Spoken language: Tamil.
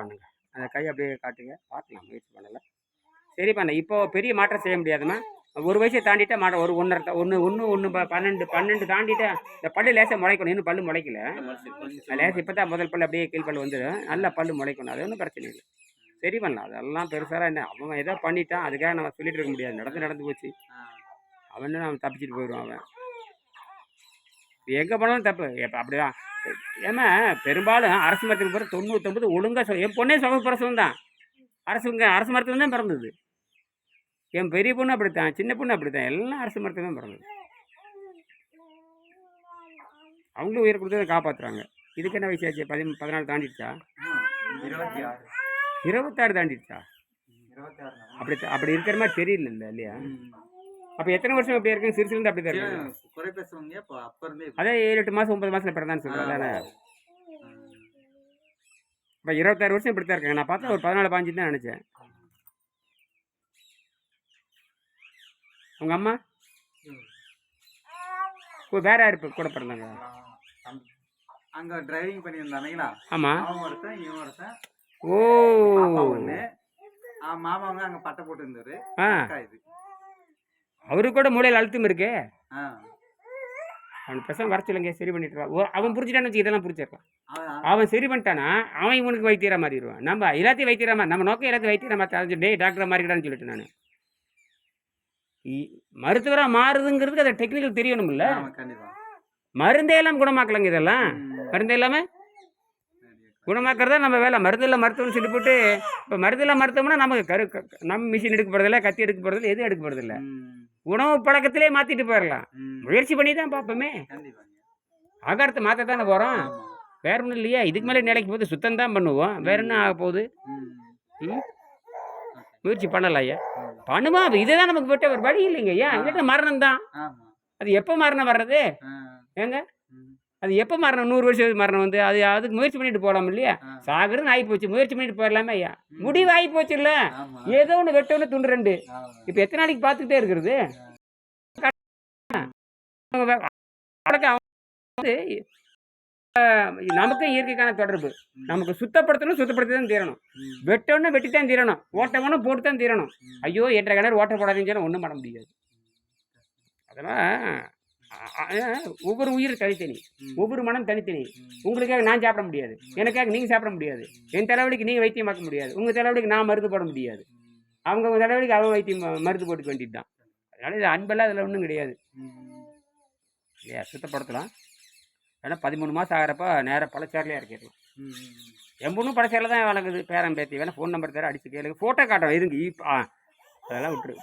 பண்ணுங்க. அந்த கை அப்படியே காட்டுங்க. பார்க்கலாம் முயற்சி பண்ணலை சரி பண்ண இப்போ பெரிய மாற்றம் செய்ய முடியாதும்மா. ஒரு வயசை தாண்டிட்டா மாற்றம் ஒரு ஒன்றரை ஒன்று ஒன்று ஒன்று பன்னெண்டு பன்னெண்டு தாண்டிட்டா இந்த பல்லு லேசாக முளைக்கணும். இன்னும் பல்லு முளைக்கல. லேசா இப்போ தான் முதல் பல்லு அப்படியே கீழ் பல்லு வந்துடும் நல்ல பல்லு முளைக்கணும். அது ஒன்றும் பிரச்சனை இல்லை. சரி பண்ணலாம். அதெல்லாம் பெருசாக என்ன அவன் ஏதோ பண்ணிட்டான். அதுக்காக நம்ம சொல்லிட்டு இருக்க முடியாது. நடந்து நடந்து போச்சு. அவன் அவன் தப்பிச்சிட்டு போயிடுவான் அவன். எங்கே போனாலும் தப்பு. இப்போ அப்படிதான். ஏமா பெரும்பாலும் அரசு மருத்துவம் பிறகு தொண்ணூத்தொம்பது ஒழுங்காக என் பொண்ணே சுகப்பிரசவம் தான். அரசுங்க அரசு மருத்துவம் தான் பிறந்தது. என் பெரிய பொண்ணு அப்படித்தான் சின்ன பொண்ணு அப்படித்தான் எல்லாம் அரசு மருத்துவம் தான் பிறந்தது. அவங்களும் உயிர் கொடுத்து காப்பாற்றுறாங்க இதுக்கு என்ன வயசாச்சு பதி பதினாலு தாண்டிடுச்சா? இருபத்தாறு தாண்டிடுச்சா? அப்படி அப்படி இருக்கிற மாதிரி தெரியல இல்லை இல்லையா அப்போ எத்தனை வருஷம் அப்படி இருக்கு சிறுசிலேருந்து அப்படி தான் இருக்கு குறை பேசுவாங்க இப்போ அப்ப இருந்தே அதே ஏழு எட்டு மாதம் ஒன்பது மாதத்தில் பிறந்தான்னு சொல்கிறேன் தானே ஆ. இப்போ இருபத்தாறு வருஷம் இப்படி தான் இருக்காங்க. நான் பார்த்தா ஒரு பதினாலு பாஞ்சு தான் நினச்சேன். உங்கள் அம்மா? ஓ வேற யார் கூட பிறந்தாங்க. அங்க டிரைவிங் பண்ணியிருந்தானுங்களா? ஆமாம் அவன் ஒருத்தன் இவன் ஒருத்தன். ஓ. ஆ, மாமாங்க அங்க பட்டை போட்டு இருந்தாரு இது. அவருக்கு கூட மூளையில் அழுத்தம் இருக்கே. அவன் பெசம் வர சொல்லுங்க சரி பண்ணிட்டு வா. ஓ, அவன் புரிஞ்சுட்டான்னு வச்சு இதெல்லாம் புரிச்சிடலாம் அவன் சரி பண்ணிட்டானா அவன் இவனுக்கு வைத்தியரா மாறிடுவான். நம்ம எல்லாத்தையும் வைத்தியராமா நம்ம நோக்கம் எல்லாத்தையும் வைத்தியரா மாற்ற டே டாக்டரா மாறிக்கடான்னு சொல்லிட்டு நான். மருத்துவராக மாறுதுங்கிறதுக்கு அதை டெக்னிக்கல் தெரியணும்ல. மருந்தே எல்லாம் குணமாக்கலங்க இதெல்லாம். மருந்தே இல்லாமல். குணமாக்குறதா நம்ம வேலை. மருந்து இல்லை மருத்துவம்னு சொல்லி போட்டு இப்போ மருந்து இல்லை மருத்துவம்னா நமக்கு கரு நம்ம மிஷின் எடுக்க போகிறதில்ல கத்தி எடுக்க போகிறதில்ல எதுவும் எடுக்க போகிறதில்ல. உணவு பழக்கத்திலே மாற்றிட்டு போயிடலாம். முயற்சி பண்ணி தான் பார்ப்போமே ஆகாரத்தை மாற்ற தானே போகிறோம். வேற ஒன்றும் இல்லையா. இதுக்கு மேலே நிலைக்கு போது சுத்தம் தான் பண்ணுவோம். வேற என்ன ஆக போகுது? முயற்சி பண்ணலாம் ஐயா. பண்ணுமா? இதுதான் நமக்கு விட்ட ஒரு வழி இல்லைங்க ஐயா. எங்கிட்ட மரணம் தான். அது எப்போ மரணம் வர்றது. ஏங்க. அது எப்போ மரணம்? நூறு வருஷம் மரணம் வந்து அது அதுக்கு முயற்சி பண்ணிட்டு போகலாம் இல்லையா. சாகுறதுன்னு ஆகி போச்சு. முயற்சி பண்ணிட்டு போயிடலாமே ஐயா. முடிவு ஆகி போச்சு இல்ல ஏதோ ஒன்று வெட்ட ஒன்று துண்டு ரெண்டு. இப்போ எத்தனை நாளைக்கு பார்த்துக்கிட்டே இருக்கிறது? நமக்கு இயற்கைக்கான தொடர்பு. நமக்கு சுத்தப்படுத்தணும் சுத்தப்படுத்தி தான் தீரணும். வெட்டணும் வெட்டி தான் தீரணும். ஓட்டவனும் போட்டு தான் தீரணும். ஐயோ என்ற கிணறு ஓட்ட போடாதீங்கன்னு சொன்னா ஒன்றும் பண்ண முடியாது. அதெல்லாம் ஒவ்வொரு உயிர் தனித்தனி. ஒவ்வொரு மனம் தனித்தனி. உங்களுக்காக நான் சாப்பிட முடியாது. எனக்காக நீங்கள் சாப்பிட முடியாது. என் தலைவலிக்கு நீங்கள் வைத்தியமாக்க முடியாது. உங்கள் தலைவலிக்கு நான் மருந்து போட முடியாது. அவங்க தலைவலிக்கு அவன் வைத்தியம் மருந்து போட்டுக்க வேண்டியது தான் அதனால இது அன்பெல்லாம் அதில் ஒன்றும் கிடையாது. இல்லையா சுத்தப்படுத்தலாம் ஏன்னா பதிமூணு மாதம் ஆகிறப்ப நேராக பழச்சாரிலே இறக்கிடலாம். ம். என் பொண்ணும் பழச்சாரில் தான் வளர்க்குது பேரன் பேத்தி வேணா ஃபோன் நம்பர் தர அடிச்சு கேளுங்க ஃபோட்டோ காட்டுறோம் இருங்க இப்போ அதெல்லாம் விட்டுரு.